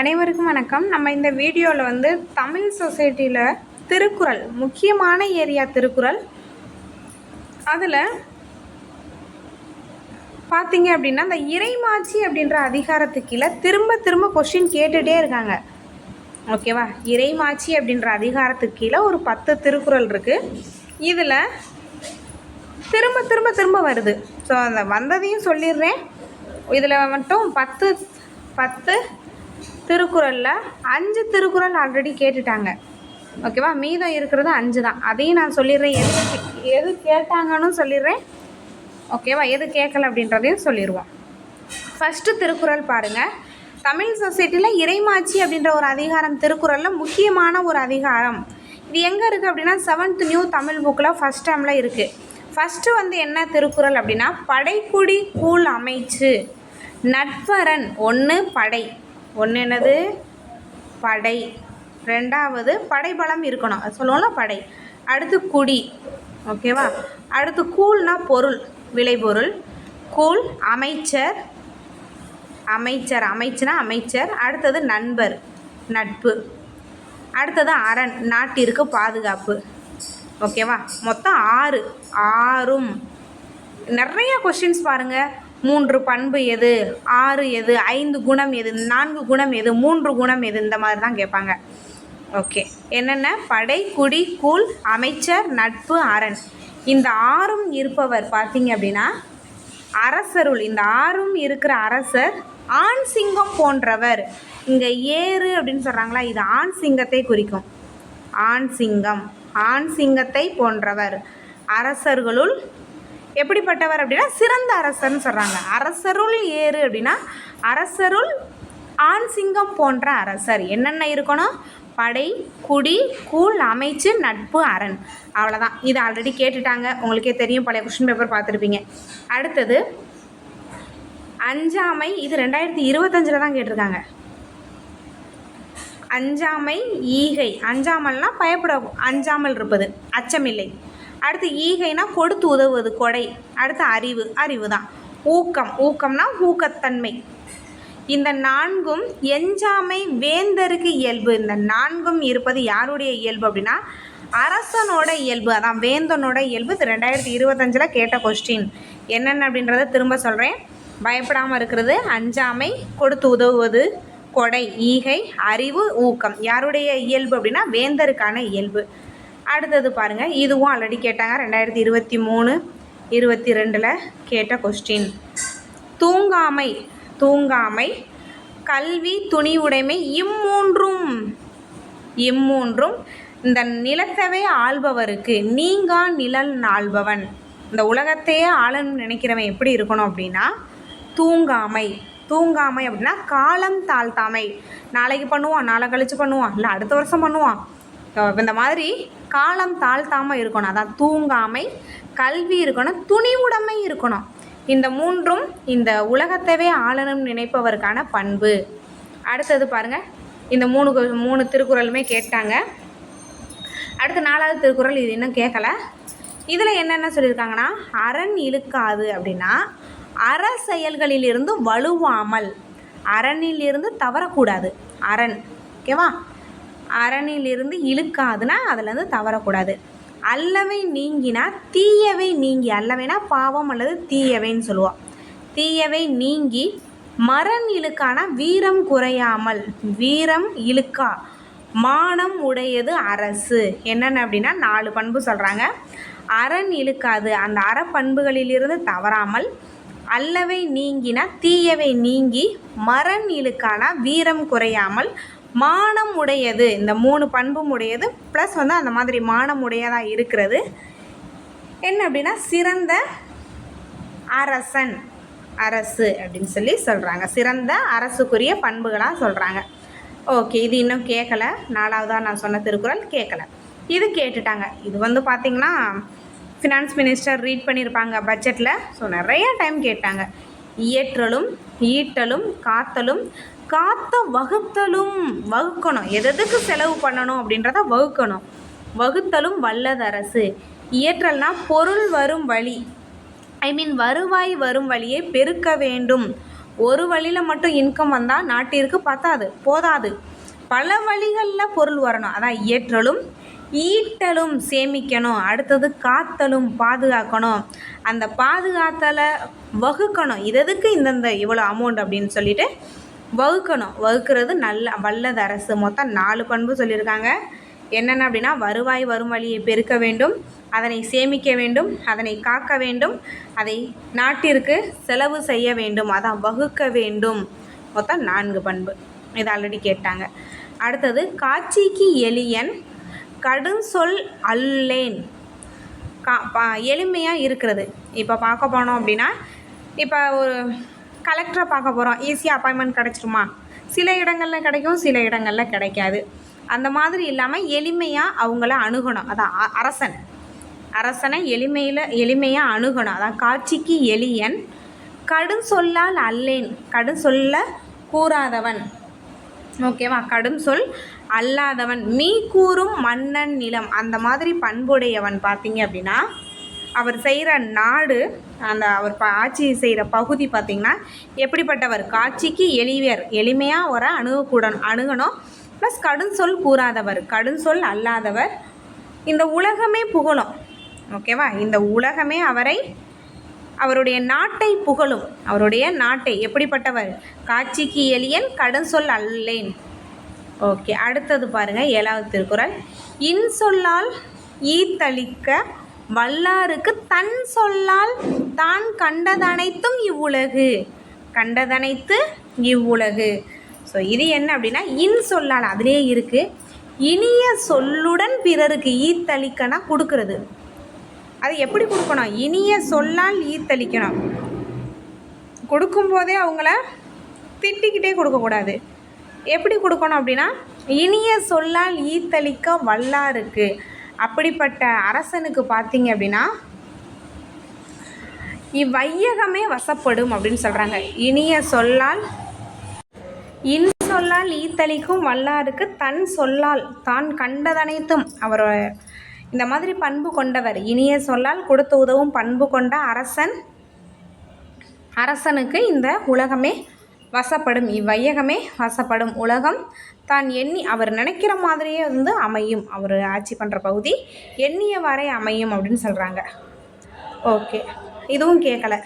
அனைவருக்கும் வணக்கம். நம்ம இந்த வீடியோவில் வந்து தமிழ் சொசைட்டியில் திருக்குறள் முக்கியமான ஏரியா திருக்குறள். அதில் பார்த்தீங்க அப்படின்னா இந்த இறைமாச்சி அப்படின்ற அதிகாரத்துக்கு கீழே திரும்ப திரும்ப கொஷின் கேட்டுகிட்டே இருக்காங்க. ஓகேவா இறைமாச்சி அப்படின்ற அதிகாரத்துக்கு கீழே ஒரு பத்து திருக்குறள் இருக்குது இதில் திரும்ப திரும்ப திரும்ப வருது. ஸோ அந்த வந்ததையும் சொல்லிடுறேன். இதில் மட்டும் பத்து பத்து திருக்குறளில் அஞ்சு திருக்குறள் ஆல்ரெடி கேட்டுட்டாங்க. ஓகேவா? மீதம் இருக்கிறது அஞ்சு தான். அதையும் நான் சொல்லிடுறேன். எது எது கேட்டாங்கன்னு சொல்லிடுறேன். ஓகேவா? எது கேட்கல அப்படின்றதையும் சொல்லிடுவோம். ஃபஸ்ட்டு திருக்குறள் பாருங்கள் தமிழ் சொசைட்டியில் இறைமாச்சி அப்படின்ற ஒரு அதிகாரம் திருக்குறளில் முக்கியமான ஒரு அதிகாரம். இது எங்கே இருக்குது அப்படின்னா செவன்த் நியூ தமிழ் புக்கில் ஃபஸ்ட் டைமில் இருக்குது ஃபஸ்ட்டு வந்து என்ன திருக்குறள் அப்படின்னா படைக்குடி கூழ் அமைச்சு. நட்பரன் ஒன்று படை. ஒன்று என்னது? படை. ரெண்டாவது படைபலம் இருக்கணும். அது சொல்லுவோம்ல படை. அடுத்து குடி. ஓகேவா அடுத்து கூழ்னா பொருள் விளைபொருள். கூழ் அமைச்சர். அமைச்சர் அமைச்சுனா அமைச்சர். அடுத்தது நண்பர் நட்பு. அடுத்தது அரண் நாட்டிற்கு பாதுகாப்பு. ஓகேவா மொத்தம் ஆறு. ஆறும். நிறைய கொஷின்ஸ் பாருங்கள் மூன்று பண்பு எது? ஆறு எது? ஐந்து குணம் எது? நான்கு குணம் எது? மூன்று குணம் எது? இந்த மாதிரி தான் கேட்பாங்க. ஓகே. என்னென்ன? படை குடி கூழ் அமைச்சர் நட்பு அரண். இந்த ஆறும் இருப்பவர் பார்த்தீங்க அப்படின்னா அரசருள். இந்த ஆறும் இருக்கிற அரசர் ஆண் சிங்கம் போன்றவர். இங்கே ஏறு அப்படின்னு சொல்கிறாங்களா இது ஆண் சிங்கத்தை குறிக்கும். ஆண் சிங்கம். ஆண் சிங்கத்தை போன்றவர். அரசர்களுள் எப்படிப்பட்டவர் அப்படின்னா சிறந்த அரசர்னு சொல்கிறாங்க அரசருள் ஏறு அப்படின்னா அரசருள் ஆண் சிங்கம் போன்ற அரசர். என்னென்ன இருக்கணும்? படை குடி கூழ் அமைச்சு நட்பு அரண். அவ்வளோதான் இது ஆல்ரெடி கேட்டுட்டாங்க. உங்களுக்கே தெரியும். பழைய கொஷின் பேப்பர் பார்த்துருப்பீங்க. அடுத்தது அஞ்சாமை இது ரெண்டாயிரத்தி இருபத்தஞ்சில் தான் கேட்டிருக்காங்க. அஞ்சாமை ஈகை. அஞ்சாமல்னா பயப்பட அஞ்சாமல் இருப்பது. அச்சமில்லை. அடுத்து ஈகைனா கொடுத்து உதவுவது கொடை. அடுத்து அறிவு அறிவு தான் ஊக்கம். ஊக்கம்னா ஊக்கத்தன்மை. இந்த நான்கும் எஞ்சாமை வேந்தருக்கு இயல்பு. இந்த நான்கும் இருப்பது யாருடைய இயல்பு அப்படின்னா அரசனோட இயல்பு. அதான் வேந்தனோட இயல்பு. இது ரெண்டாயிரத்தி இருபத்தஞ்சில் கேட்ட கொஸ்டின் என்னென்ன அப்படின்றத திரும்ப சொல்கிறேன் பயப்படாமல் இருக்கிறது அஞ்சாமை கொடுத்து உதவுவது கொடை ஈகை அறிவு ஊக்கம். யாருடைய இயல்பு அப்படின்னா வேந்தருக்கான இயல்பு. அடுத்தது பாருங்கள் இதுவும் ஆல்ரெடி கேட்டாங்க ரெண்டாயிரத்தி இருபத்தி மூணு இருபத்தி ரெண்டில் கேட்ட கொஸ்டின் தூங்காமை தூங்காமை கல்வி துணி உடைமை இம்மூன்றும் இம்மூன்றும் இந்த நிலத்தவே ஆள்பவருக்கு நீங்கா நிழல் ஆள்பவன் இந்த உலகத்தையே ஆளணும்னு நினைக்கிறவன் எப்படி இருக்கணும் அப்படின்னா தூங்காமை. தூங்காமை அப்படின்னா காலம் தாழ்த்தாமை. நாளைக்கு பண்ணுவான் நாளை கழித்து பண்ணுவான் இல்லை அடுத்த வருஷம் பண்ணுவான். இந்த மாதிரி காலம் தாழ்த்தாமல் இருக்கணும். அதான் தூங்காமை கல்வி இருக்கணும் துணிவுடைமை இருக்கணும். இந்த மூன்றும் இந்த உலகத்தவே ஆளணும் நினைப்பவருக்கான பண்பு. அடுத்தது பாருங்கள் இந்த மூணு மூணு திருக்குறளுமே கேட்டாங்க. அடுத்து நாலாவது திருக்குறள் இது இன்னும் கேட்கல. இதில் என்னென்ன சொல்லியிருக்காங்கன்னா அரண் இழுக்காது அப்படின்னா அற செயல்களிலிருந்து வலுவாமல் அரணிலிருந்து தவறக்கூடாது. அரண். ஓகேவா? அரணிலிருந்து இழுக்காதுன்னா அதுலேருந்து தவறக்கூடாது. அல்லவை நீங்கினா தீயவை நீங்கி அல்லவைனா பாவம் அல்லது தீயவைன்னு சொல்லுவோம். தீயவை நீங்கி மரண் இழுக்கானா வீரம் குறையாமல் வீரம் இழுக்கா மானம் உடையது அரசு. என்னென்ன அப்படின்னா நாலு பண்பு சொல்கிறாங்க அரண் இழுக்காது அந்த அறப்பண்புகளிலிருந்து தவறாமல் அல்லவை நீங்கினா தீயவை நீங்கி மரண் இழுக்கானா வீரம் குறையாமல் மானம் உடையது இந்த மூணு பண்பும் உடையது ப்ளஸ் வந்து அந்த மாதிரி மானம் உடையதாக இருக்கிறது. என்ன அப்படின்னா சிறந்த அரசன் அரசு அப்படின்னு சொல்லி சொல்கிறாங்க சிறந்த அரசுக்குரிய பண்புகளாக சொல்கிறாங்க ஓகே இது இன்னும் கேட்கல நாலாவதாக நான் சொன்ன திருக்குறள் கேட்கல இது கேட்டுட்டாங்க. இது வந்து பார்த்திங்கன்னா ஃபினான்ஸ் மினிஸ்டர் ரீட் பண்ணியிருப்பாங்க பட்ஜெட்டில் ஸோ நிறைய டைம் கேட்டாங்க. இயற்றலும் ஈட்டலும் காத்தலும் காத்த வகுத்தலும். வகுக்கணும். எதுக்கு செலவு பண்ணணும் அப்படின்றத வகுக்கணும். வகுத்தலும் வல்லதரசு. இயற்றல்னா பொருள் வரும் வழி. ஐ மீன் வருவாய் வரும் வழியை பெருக்க வேண்டும். ஒரு வழியில் மட்டும் இன்கம் வந்தால் நாட்டிற்கு பத்தாது போதாது. பல வழிகளில் பொருள் வரணும். அதான் இயற்றலும் ஈட்டலும் சேமிக்கணும் அடுத்தது காத்தலும் பாதுகாக்கணும். அந்த பாதுகாத்தலை வகுக்கணும். இது எதுக்கு இந்தந்த இவ்வளோ அமௌண்ட் அப்படின்னு சொல்லிட்டு வகுக்கணும். வகுக்கிறது நல்ல வல்லது அரசு. மொத்தம் நாலு பண்பு சொல்லியிருக்காங்க. என்னென்ன அப்படின்னா வருவாய் வரும் வழியை பெருக்க வேண்டும் அதனை சேமிக்க வேண்டும் அதனை காக்க வேண்டும் அதை நாட்டிற்கு செலவு செய்ய வேண்டும் அதான் வகுக்க வேண்டும். மொத்தம் நான்கு பண்பு. இது ஆல்ரெடி கேட்டாங்க. அடுத்தது காட்சிக்கு எளியன் கடுஞ்சொல் அல்லேன். கா பா எளிமையாக இருக்கிறது. இப்போ பார்க்க போனோம் அப்படின்னா இப்போ ஒரு கலெக்டரை பார்க்க போகிறோம் ஈஸியாக அப்பாயின்மெண்ட் கிடச்சிருமா? சில இடங்களில் கிடைக்கும் சில இடங்களில் கிடைக்காது. அந்த மாதிரி இல்லாமல் எளிமையாக அவங்கள அணுகணும். அதான் அ- அரசன். அரசனை எளிமையில் எளிமையாக அணுகணும். அதான் காட்சிக்கு எளியன். கடும் சொல்லால் அல்லேன். கடும் சொல்ல கூறாதவன். ஓகேவா? கடும் சொல் அல்லாதவன் மீ கூறும் மன்னன் நிலம் அந்த மாதிரி பண்புடையவன் பார்த்தீங்க அப்படின்னா அவர் செய்கிற நாடு அந்த அவர் ஆட்சி செய்கிற பகுதி பார்த்திங்கன்னா எப்படிப்பட்டவர்? காட்சிக்கு எளிவர் எளிமையாக வர அணுகக்கூடணும் அணுகணும். ப்ளஸ் கடும் சொல் கூறாதவர் கடும் சொல் அல்லாதவர். இந்த உலகமே புகழும். ஓகேவா இந்த உலகமே அவரை அவருடைய நாட்டை புகழும். அவருடைய நாட்டை எப்படிப்பட்டவர்? காட்சிக்கு எளியன் கடும் சொல் அல்லேன். ஓகே அடுத்தது பாருங்கள் ஏழாவது திருக்குறள். இன் சொல்லால் ஈத்தளிக்க வல்லாருக்கு தன் சொல்லால் தான் கண்டதனைத்தும் இவ்வுலகு. கண்டதனைத்து இவ்வுலகு. ஸோ இது என்ன அப்படின்னா இன் சொல்லால் அதிலே இருக்குது இனிய சொல்லுடன் பிறருக்கு ஈத்தளிக்கனா கொடுக்கறது. அது எப்படி கொடுக்கணும்? இனிய சொல்லால் ஈத்தளிக்கணும். கொடுக்கும்போதே அவங்கள திட்டிக்கிட்டே கொடுக்கக்கூடாது. எப்படி கொடுக்கணும் அப்படின்னா இனிய சொல்லால் ஈத்தளிக்க வல்லாருக்கு. அப்படிப்பட்ட அரசனுக்கு பார்த்தீங்க அப்படின்னா இவ்வையகமே வசப்படும் அப்படின்னு சொல்கிறாங்க இனிய சொல்லால் இன் சொல்லால் ஈத்தளிக்கும் வல்லாருக்கு தன் சொல்லால் தான் கண்டதனைத்தும் அவர் இந்த மாதிரி பண்பு கொண்டவர். இனிய சொல்லால் கொடுத்து உதவும் பண்பு கொண்ட அரசன் அரசனுக்கு இந்த உலகமே வசப்படும். இவ்வையகமே வசப்படும் உலகம். தான் எண்ணி அவர் நினைக்கிற மாதிரியே வந்து அமையும். அவர் ஆட்சி பண்ணுற பகுதி எண்ணிய வரை அமையும் அப்படின்னு சொல்கிறாங்க ஓகே. இதுவும் கேட்கலை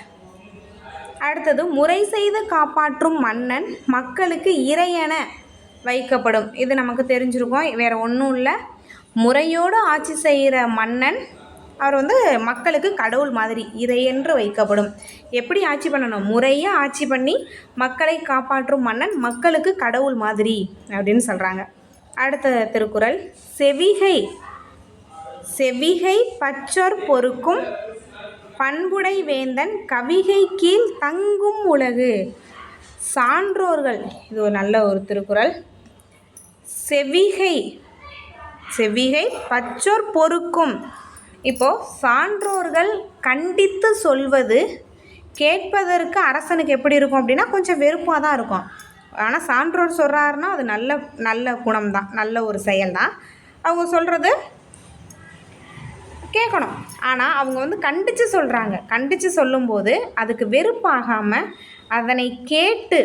அடுத்தது முறை செய்து காப்பாற்றும் மன்னன் மக்களுக்கு இறையென வைக்கப்படும். இது நமக்கு தெரிஞ்சிருக்கும். வேறு ஒன்றும் இல்லை. முறையோடு ஆட்சி செய்கிற மன்னன் அவர் வந்து மக்களுக்கு கடவுள் மாதிரி இறையென்று வைக்கப்படும். எப்படி ஆட்சி பண்ணணும்? முறையாக ஆட்சி பண்ணி மக்களை காப்பாற்றும் மன்னன் மக்களுக்கு கடவுள் மாதிரி அப்படின்னு சொல்கிறாங்க அடுத்த திருக்குறள் செவிகை செவிகை பச்சொற் பொறுக்கும் பண்புடை வேந்தன் கவிகை கீழ் தங்கும் உலகு. சான்றோர்கள் இது ஒரு நல்ல ஒரு திருக்குறள். செவிகை செவிகை பச்சோர் பொறுக்கும் இப்போது சான்றோர்கள் கண்டித்து சொல்வது கேட்பதற்கு அரசனுக்கு எப்படி இருக்கும் அப்படின்னா கொஞ்சம் வெறுப்பாக தான் இருக்கும். ஆனால் சான்றோர் சொல்கிறாருன்னா அது நல்ல நல்ல குணம் தான் நல்ல ஒரு செயல் தான் அவங்க சொல்கிறது கேட்கணும். ஆனால் அவங்க வந்து கண்டித்து சொல்கிறாங்க கண்டித்து சொல்லும்போது அதுக்கு வெறுப்பாகாமல் அதனை கேட்டு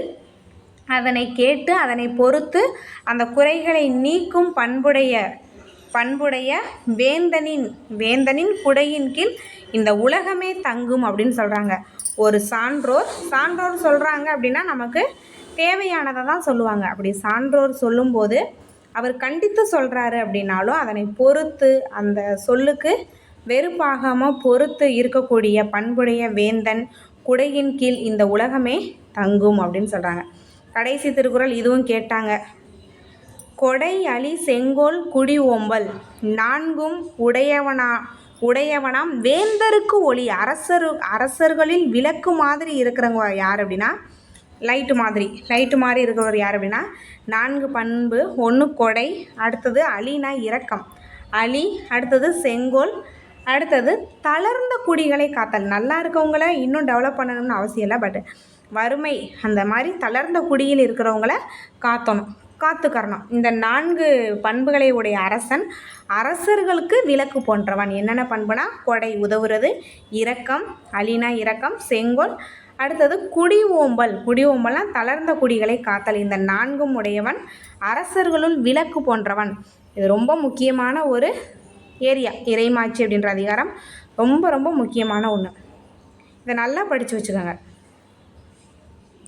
அதனை கேட்டு அதனை பொறுத்து அந்த குறைகளை நீக்கும் பண்புடைய பண்புடைய வேந்தனின் வேந்தனின் குடையின் கீழ் இந்த உலகமே தங்கும் அப்படின்னு சொல்கிறாங்க ஒரு சான்றோர் சான்றோர் சொல்கிறாங்க அப்படின்னா நமக்கு தேவையானதை தான் சொல்லுவாங்க. அப்படி சான்றோர் சொல்லும்போது அவர் கண்டித்து சொல்கிறாரு அப்படின்னாலும் அதனை பொறுத்து அந்த சொல்லுக்கு வெறுப்பாகாமல் பொறுத்து இருக்கக்கூடிய பண்புடைய வேந்தன் குடையின் கீழ் இந்த உலகமே தங்கும் அப்படின்னு சொல்கிறாங்க கடைசி திருக்குறள் இதுவும் கேட்டாங்க. கொடை அலி செங்கோல் குடி ஓம்பல். நான்கும் உடையவனா உடையவனாம் வேந்தருக்கு ஒளி. அரசர் அரசர்களில் விளக்கு மாதிரி இருக்கிறவங்க யார் அப்படின்னா? லைட்டு மாதிரி. லைட்டு மாதிரி இருக்கிறவர் யார் அப்படின்னா? நான்கு பண்பு ஒன்று கொடை அடுத்தது அலினா இரக்கம். அலி அடுத்தது செங்கோல் அடுத்தது தளர்ந்த குடிகளை காத்தல். நல்லா இருக்கவங்கள இன்னும் டெவலப் பண்ணணும்னு அவசியம் இல்லை பட் வறுமை அந்த மாதிரி தளர்ந்த குடியில் இருக்கிறவங்கள காத்தணும். காத்துக்கறணும் இந்த நான்கு பண்புகளை உடைய அரசன் அரசர்களுக்கு விளக்கு போன்றவன். என்னென்ன பண்புனா கொடை உதவுறது இரக்கம் அலினா இரக்கம் செங்கோல். அடுத்தது குடி ஓம்பல். குடி ஓம்பல்னால் தளர்ந்த குடிகளை காத்தல். இந்த நான்கும் உடையவன் அரசர்களுள் விளக்கு போன்றவன். இது ரொம்ப முக்கியமான ஒரு ஏரியா. இறைமாட்சி அப்படின்ற அதிகாரம் ரொம்ப ரொம்ப முக்கியமான ஒன்று இதை நல்லா படித்து வச்சுக்கோங்க.